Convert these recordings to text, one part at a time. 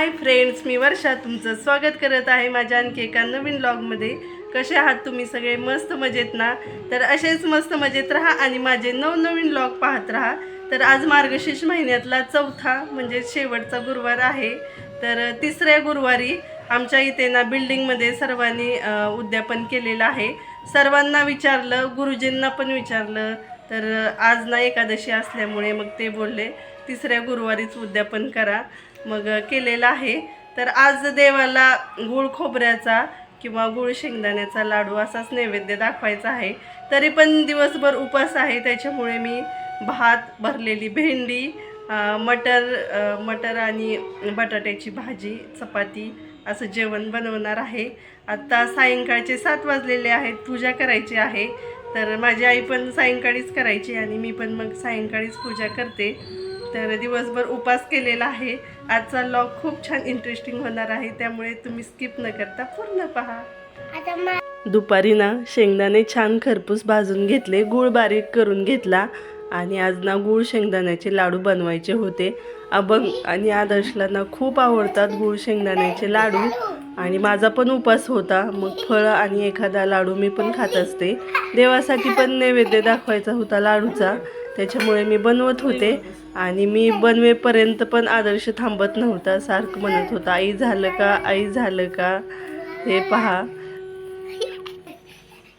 Hi friends मी वर्षा तुमचं स्वागत करत आहे माझ्या आणखी एका नवीन ब्लॉगमध्ये कसे आहात तुम्ही सगळे? मस्त मजेत ना? तर असेच मस्त मजेत राहा आणि माझे नवनवीन ब्लॉग पाहत राहा. तर आज मार्गशीर्ष महिन्यातला चौथा म्हणजे शेवटचा गुरुवार आहे. तर तिसऱ्या गुरुवारी आमच्या इथे ना बिल्डिंगमध्ये सर्वांनी उद्यापन केलेलं आहे. सर्वांना विचारलं गुरुजींना पण विचारलं. तर आज ना एकादशी असल्यामुळे मग ते बोलले तिसऱ्या गुरुवारीच उद्यापन करा. मग केलेलं आहे. तर आज देवाला गुळ खोबऱ्याचा किंवा गुळ शेंगदाण्याचा लाडू असाच नैवेद्य दाखवायचा आहे. तरी पण दिवसभर उपास आहे. त्याच्यामुळे मी भात भरलेली भेंडी मटर मटर आणि बटाट्याची भाजी चपाती असं जेवण बनवणार आहे. आत्ता सायंकाळचे सात वाजलेले आहेत. पूजा करायची आहे. तर माझी आई पण सायंकाळीच करायची आणि मी पण मग सायंकाळीच पूजा करते. तर दिवसभर उपास केलेला आहे. आजचा लॉग खूप छान इंटरेस्टिंग होणार आहे त्यामुळे तुम्ही स्किप न करता पूर्ण पहा. दुपारी ना शेंगदाणे छान खरपूस भाजून घेतले गूळ बारीक करून घेतला. आणि आज ना गूळ शेंगदाण्याचे लाडू बनवायचे होते. अबंग आणि आदर्शला ना खूप आवडतात गूळ शेंगदाण्याचे लाडू. आणि माझा पण उपास होता. मग फळ आणि एखादा लाडू मी पण खात असते. देवासाठी पण नैवेद्य दाखवायचा होता लाडूचा. त्याच्यामुळे मी बनवत होते. आणि मी बनवेपर्यंत पण आदर्श थांबत नव्हता. सारखं म्हणत होता आई झालं का? आई झालं का? हे पहा.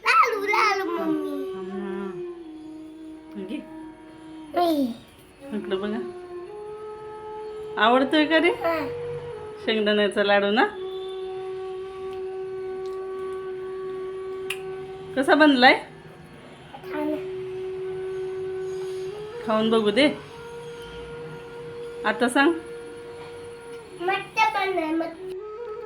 लालू लालू मम्मी. मी. म्हटलं बघा. आवडतोय का रे. शेंगदाण्याचा लाडू ना? कसा बनलाय? खाऊन बघू दे. आता सांग.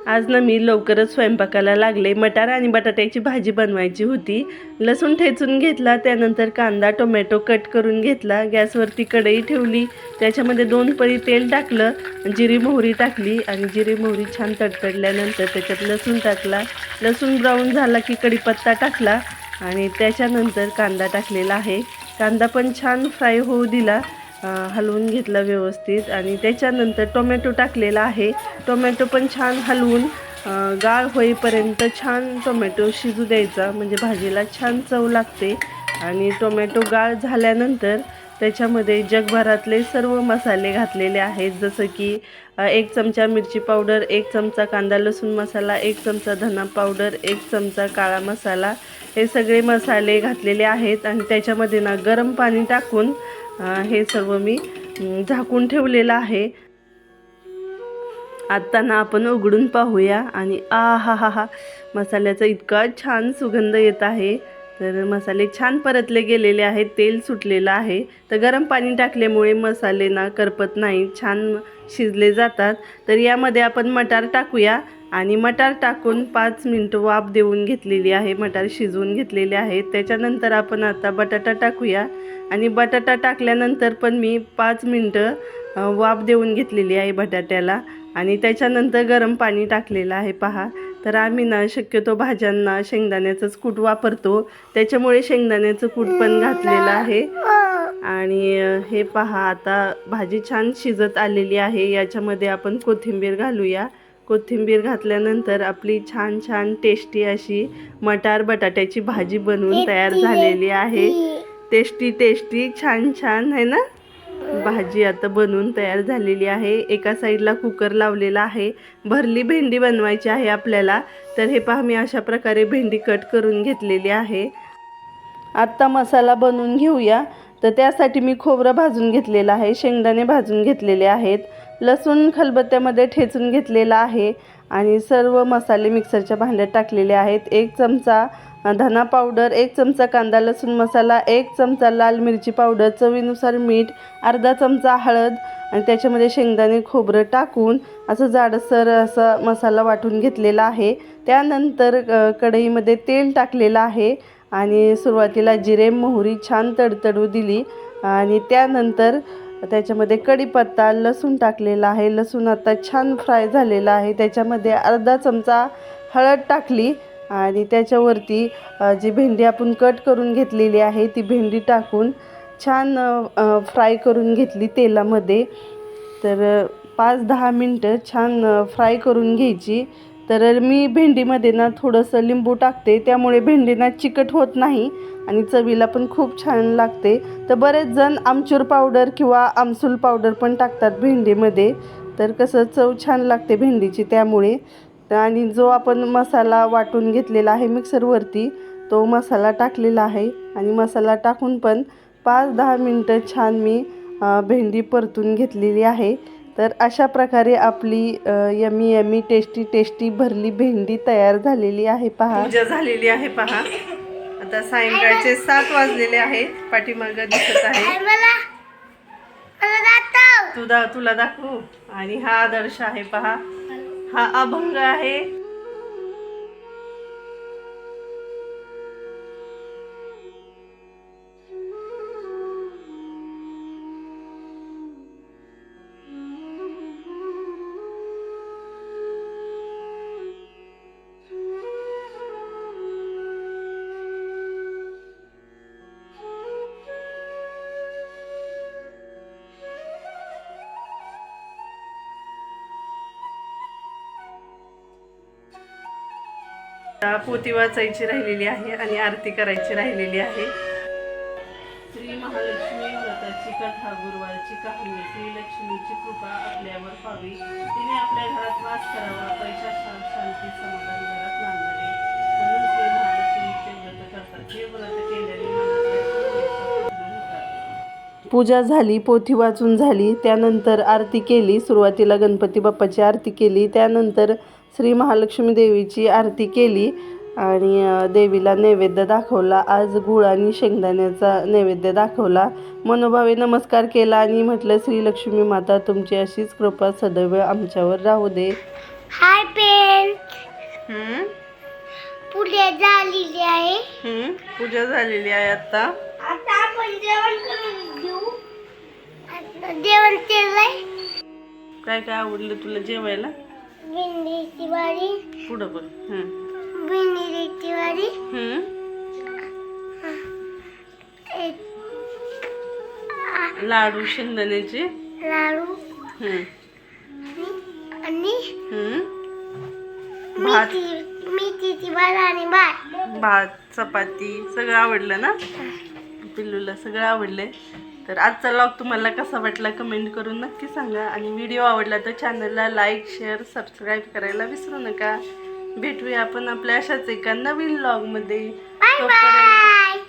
आज ना मी लवकरच स्वयंपाकाला लागले. मटार आणि बटाट्याची भाजी बनवायची होती. लसूण ठेचून घेतला त्यानंतर कांदा टोमॅटो कट करून घेतला. गॅसवरती कढई ठेवली. त्याच्यामध्ये दोन पळी तेल टाकलं जिरी मोहरी टाकली आणि जिरी मोहरी छान तडतडल्यानंतर त्याच्यात लसूण टाकला. लसूण ब्राऊन झाला की कढीपत्ता टाकला आणि त्याच्यानंतर कांदा टाकलेला आहे. कांदा पण छान फ्राय होऊ दिला. हलवून घेतला व्यवस्थित. आणि त्याच्यानंतर टोमॅटो टाकलेला आहे. टोमॅटो पण छान हलवून गाळ होईपर्यंत छान टोमॅटो शिजू द्यायचा. म्हणजे भाजीला छान चव लागते. आणि टोमॅटो गाळ झाल्यानंतर त्याच्यामध्ये जगभरातले सर्व मसाले घातलेले आहेत. जसं की एक चमचा मिरची पावडर एक चमचा कांदा लसूण मसाला एक चमचा धना पावडर एक चमचा काळा मसाला हे सगळे मसाले घातलेले आहेत. आणि त्याच्यामध्ये ना गरम पाणी टाकून हे सर्व मी झाकून ठेवलेलं आहे. आत्ता ना आपण उघडून पाहूया. आणि आ हा हा हा मसाल्याचा इतका छान सुगंध येत आहे. तर मसाले छान परतले गेलेले आहेत तेल सुटलेलं आहे. तर गरम पाणी टाकल्यामुळे मसाले ना करपत नाही छान शिजले जातात. तर यामध्ये आपण मटार टाकूया आणि मटार टाकून पाच मिनटं वाफ देऊन घेतलेली आहे मटार शिजवून घेतलेले आहेत त्याच्यानंतर आपण आता बटाटा टाकूया आणि बटाटा टाकल्यानंतर पण मी पाच मिनटं वाफ देऊन घेतलेली आहे बटाट्याला. आणि त्याच्यानंतर गरम पाणी टाकलेलं आहे पहा. तर आम्ही ना शक्यतो भाज्यांना शेंगदाण्याचंच कूट वापरतो. त्याच्यामुळे शेंगदाण्याचं कूट पण घातलेलं आहे. आणि हे पहा आता भाजी छान शिजत आलेली आहे. याच्यामध्ये आपण कोथिंबीर घालूया. कोथिंबीर घातल्यानंतर आपली छान छान टेस्टी अशी मटार बटाट्याची भाजी बनवून तयार झालेली आहे. टेस्टी. टेस्टी छान छान आहे ना? भाजी आता बनवून तयार झालेली आहे. एका साईडला कुकर लावलेला आहे. भरली भेंडी बनवायची आहे आपल्याला. तर हे पहा मी अशा प्रकारे भेंडी कट करून घेतलेली आहे. आत्ता मसाला बनवून घेऊया. तर त्यासाठी मी खोबरं भाजून घेतलेलं आहे. शेंगदाणे भाजून घेतलेले आहेत. लसूण खलबत्त्यामध्ये ठेचून घेतलेला आहे. आणि सर्व मसाले मिक्सरच्या भांड्यात टाकलेले आहेत. एक चमचा धना पावडर एक चमचा कांदा लसूण मसाला एक चमचा लाल मिरची पावडर चवीनुसार मीठ अर्धा चमचा हळद आणि त्याच्यामध्ये शेंगदाणे खोबरं टाकून असं जाडसर असा मसाला वाटून घेतलेला आहे. त्यानंतर कढईमध्ये तेल टाकलेलं आहे आणि सुरुवातीला जिरे मोहरी छान तडतडू दिली आणि त्यानंतर त्याच्यामध्ये कढीपत्ता लसूण टाकलेला आहे. लसूण आता छान फ्राय झालेला आहे. त्याच्यामध्ये अर्धा चमचा हळद टाकली आणि त्याच्यावरती जी भेंडी आपण कट करून घेतलेली आहे ती भेंडी टाकून छान फ्राय करून घेतली तेलामध्ये. तर पाच दहा मिनटं छान फ्राय करून घ्यायची. तर मी भेंडीमध्ये ना थोडंसं लिंबू टाकते त्यामुळे भेंडी ना चिकट होत नाही आणि चवीला पण खूप छान लागते. तर बरेच जण आमचूर पावडर किंवा आमसूल पावडर पण टाकतात भेंडीमध्ये. तर कसं चव छान लागते भेंडीची त्यामुळे. आणि जो आपण मसाला वाटून घेतलेला आहे मिक्सरवरती तो मसाला टाकलेला आहे. आणि मसाला टाकून पण पाच दहा मिनटं छान मी भेंडी परतून घेतलेली आहे. तर अशा प्रकारे आपली यमी यमी टेस्टी टेस्टी भरली भेंडी तयार झालेली आहे. पहा. पूजा झालेली आहे पहा. आता सायंकाळचे सात वाजलेले आहेत. पाठीमागं दिसत आहे. आई मला मला दाखव. तू दा तुला दाखवू? आणि हा आदर्श आहे पहा. हा अभंग आहे. पोती वाचायची राहिलेली आहे आणि आरती करायची राहिलेली आहे. श्री महालक्ष्मी व्रताची कथा गुरुवारची कहाणी श्री लक्ष्मीची कृपा आपल्यावर पाहावी तिने आपल्या घरात वास करावा पैसा शा- शांती समाधान घरात नांदावे म्हणून श्री महालक्ष्मीचे व्रत करतात. हे व्रत केल्याने. पूजा झाली पोथी वाचून झाली त्यानंतर आरती केली सुरुवातीला गणपती बाप्पाची आरती केली त्यानंतर श्री महालक्ष्मी देवीची आरती केली आणि देवीला नैवेद्य दाखवला. आज गुळ आणि शेंगदाण्याचा नैवेद्य दाखवला. मनोभावे नमस्कार केला आणि म्हटलं श्री लक्ष्मी माता तुमची अशीच कृपा सदैव आमच्यावर राहू दे. हाय पेन. पुढे झालेली आहे. पूजा झालेली आहे आता आता आपण जेवण करून घेऊ. आता जेवण केलंय. काय काय आवडलं तुला जेवायला? भेंडीची वाडी पुढं बघ. वाडी. हम्म. एक लाडू शेंगदाण्याचे. लाडू. हम्म. आणि हम्म. भात. मेथी मेथीची भात आणि भात. भात चपाती सगळं आवडलं ना? पिल्लूला सगळं आवडलंय. तर आजचा लॉग तुम्हाला कसा वाटला कमेंट करून नक्की सांगा आणि व्हिडिओ आवडला तर चॅनलला लाईक शेअर सबस्क्राईब करायला विसरू नका भेटूया आपण आपल्या अशाच एका नवीन लॉगमध्ये. तोपर्यंत